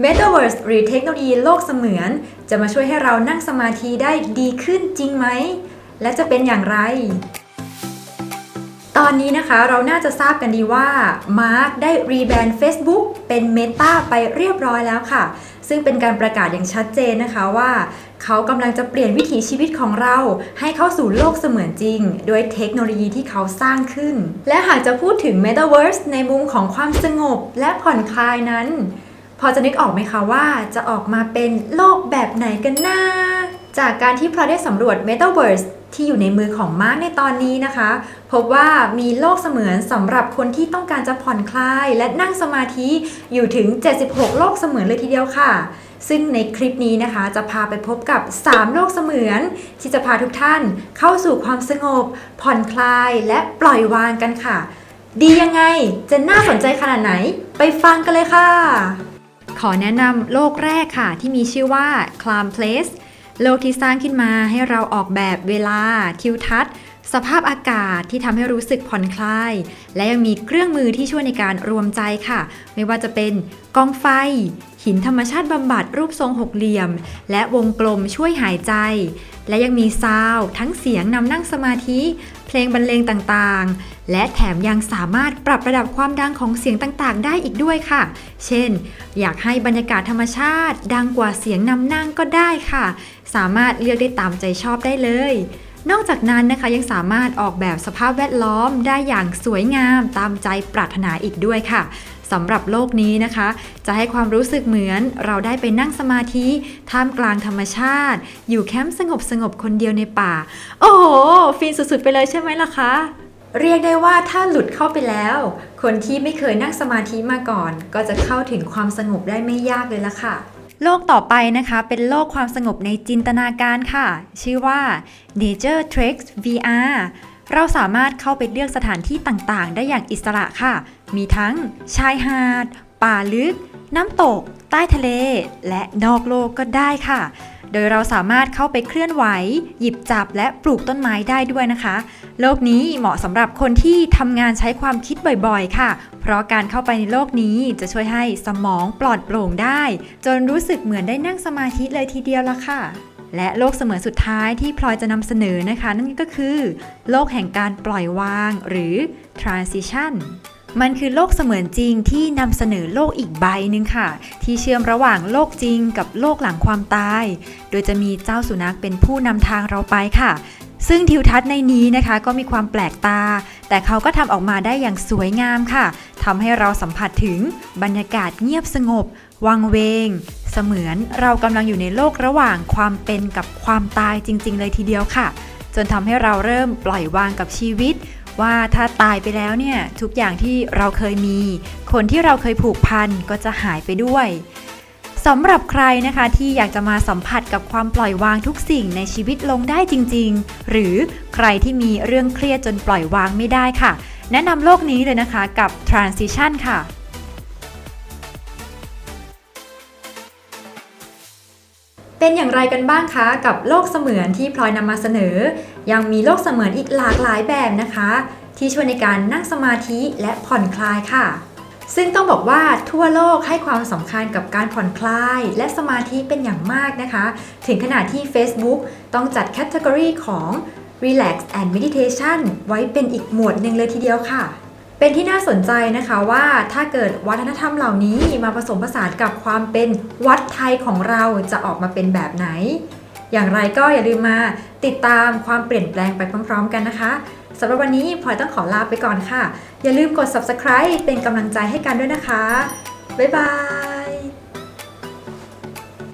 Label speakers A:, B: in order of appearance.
A: Metaverse หรือเทคโนโลยีโลกเสมือน จะมาช่วยให้เรานั่งสมาธิได้ดีขึ้นจริงไหม และจะเป็นอย่างไร ตอนนี้นะคะเราน่าจะทราบกันดีว่า Mark ได้รีแบรนด์ Facebook เป็น Meta ไปเรียบร้อยแล้วค่ะ ซึ่งเป็นการประกาศอย่างชัดเจนนะคะว่าเขากำลังจะเปลี่ยนวิถีชีวิตของเรา ให้เข้าสู่โลกเสมือนจริง โดยเทคโนโลยีที่เขาสร้างขึ้น และหากจะพูดถึง Metaverse ในมุมของความสงบและผ่อนคลายนั้น พอจะนึกออกไหมคะว่าจะออกมาเป็นโลกแบบไหนกันนะจากการที่พอได้สำรวจ Metaverse ที่อยู่ในมือของมาร์กในตอนนี้นะคะ พบว่ามีโลกเสมือนสำหรับคนที่ต้องการจะผ่อนคลาย และนั่งสมาธิอยู่ถึง 76 โลกเสมือนเลยทีเดียวค่ะ ซึ่งในคลิปนี้นะคะจะพาไปพบกับ 3 โลกเสมือน ที่จะพาทุกท่านเข้าสู่ความสงบ ผ่อนคลายและปล่อยวางกันค่ะ ดียังไงจะน่าสนใจขนาดไหน ไปฟังกันเลยค่ะ ขอแนะนำโลกแรกค่ะ ที่มีชื่อว่า Clam Place โลกที่สร้างขึ้นมาให้เราออกแบบเวลาทิวทัศน์ สภาพอากาศที่ทำให้รู้สึกผ่อนคลาย และยังมีเครื่องมือที่ช่วยในการรวมใจค่ะ ไม่ว่าจะเป็นกองไฟ หินธรรมชาติบำบัดรูปทรงหกเหลี่ยม และวงกลมช่วยหายใจ และยังมีซาว์ทั้งเสียงนำนั่งสมาธิ เพลงบรรเลงต่างๆ และแถมยังสามารถปรับระดับความดังของเสียงต่างๆ ได้อีกด้วยค่ะ เช่น อยากให้บรรยากาศธรรมชาติ ดังกว่าเสียงนำนั่งก็ได้ค่ะ สามารถเลือกได้ตามใจชอบได้เลย นอกจากนั้นนะคะยังสามารถออกแบบสภาพแวดล้อมได้อย่างสวยงามตามใจปรารถนาอีกด้วยค่ะสำหรับโลกนี้นะคะ จะให้ความรู้สึกเหมือนเราได้ไปนั่งสมาธิท่ามกลางธรรมชาติ อยู่แคมป์สงบสงบๆคนเดียวในป่า โอ้โห ฟินสุดๆไปเลยใช่ไหมล่ะคะ เรียกได้ว่าถ้าหลุดเข้าไปแล้ว คนที่ไม่เคยนั่งสมาธิมาก่อน ก็จะเข้าถึงความสงบได้ไม่ยากเลยล่ะค่ะ โลกต่อไปนะคะเป็นโลกความสงบในจินตนาการค่ะ ชื่อว่า Nature Treks VR เราสามารถเข้าไปเลือกสถานที่ต่างๆ ได้อย่างอิสระค่ะ มีทั้งชายหาด ป่าลึก น้ำตก ใต้ทะเล และนอกโลกก็ได้ค่ะ โดยเราสามารถเข้าไปเคลื่อนไหว หยิบจับและปลูกต้นไม้ได้ด้วยนะคะ โลกนี้เหมาะสำหรับคนที่ทำงานใช้ความคิดบ่อยๆ ค่ะ เพราะการเข้าไปในโลกนี้จะช่วยให้สมองปลอดโปร่งได้ จนรู้สึกเหมือนได้นั่งสมาธิเลยทีเดียวละค่ะ และโลกเสมือนสุดท้ายที่พลอยจะนำเสนอนะคะ นั่นก็คือ โลกแห่งการปล่อยวาง หรือ transition มันคือโลกเสมือนจริงที่นำเสนอโลกอีกใบหนึ่งค่ะ ที่เชื่อมระหว่างโลกจริงกับโลกหลังความตาย โดยจะมีเจ้าสุนัขเป็นผู้นำทางเราไปค่ะ ซึ่งทิวทัศน์ในนี้นะคะก็มีความแปลกตา แต่เขาก็ทำออกมาได้อย่างสวยงามค่ะทำให้เราสัมผัสถึงบรรยากาศเงียบสงบ วังเวง เสมือนเรากำลังอยู่ในโลกระหว่างความเป็นกับความตายจริง ๆ เลยทีเดียวค่ะ จนทำให้เราเริ่มปล่อยวางกับชีวิต ว่าถ้าตายไปแล้วเนี่ยทุกอย่างที่เราเคยมี คนที่เราเคยผูกพันก็จะหายไปด้วย สำหรับใครนะคะที่อยากจะมาสัมผัสกับความปล่อยวางทุกสิ่งในชีวิตลงได้จริง ๆ หรือใครที่มีเรื่องเครียดจนปล่อยวางไม่ได้ค่ะ แนะนำโลกนี้เลยนะคะกับ transition ค่ะเป็นอย่างไรกันบ้างคะ กับโลกเสมือนที่พลอยนำมาเสนอ ยังมีโลกเสมือนอีกหลากหลายแบบนะคะ ที่ช่วยในการนั่งสมาธิและผ่อนคลายค่ะ ซึ่งต้องบอกว่าทั่วโลกให้ความสำคัญกับการผ่อนคลายและสมาธิเป็นอย่างมากนะคะ ถึงขนาดที่ Facebook ต้องจัดแคตตากรีของ Relax and Meditation ไว้เป็นอีกหมวดหนึ่งเลยทีเดียวค่ะ เป็นที่น่าสนใจนะคะว่าถ้าเกิดวัฒนธรรมเหล่านี้มาผสมผสานกับความเป็นวัดไทยของเราจะออกมาเป็นแบบไหน อย่างไรก็อย่าลืมมาติดตามความเปลี่ยนแปลงไปพร้อม ๆ กันนะคะ สำหรับวันนี้พลอยต้องขอลาไปก่อนค่ะ อย่าลืมกด subscribe เป็นกำลังใจให้กันด้วยนะคะ บ๊ายบาย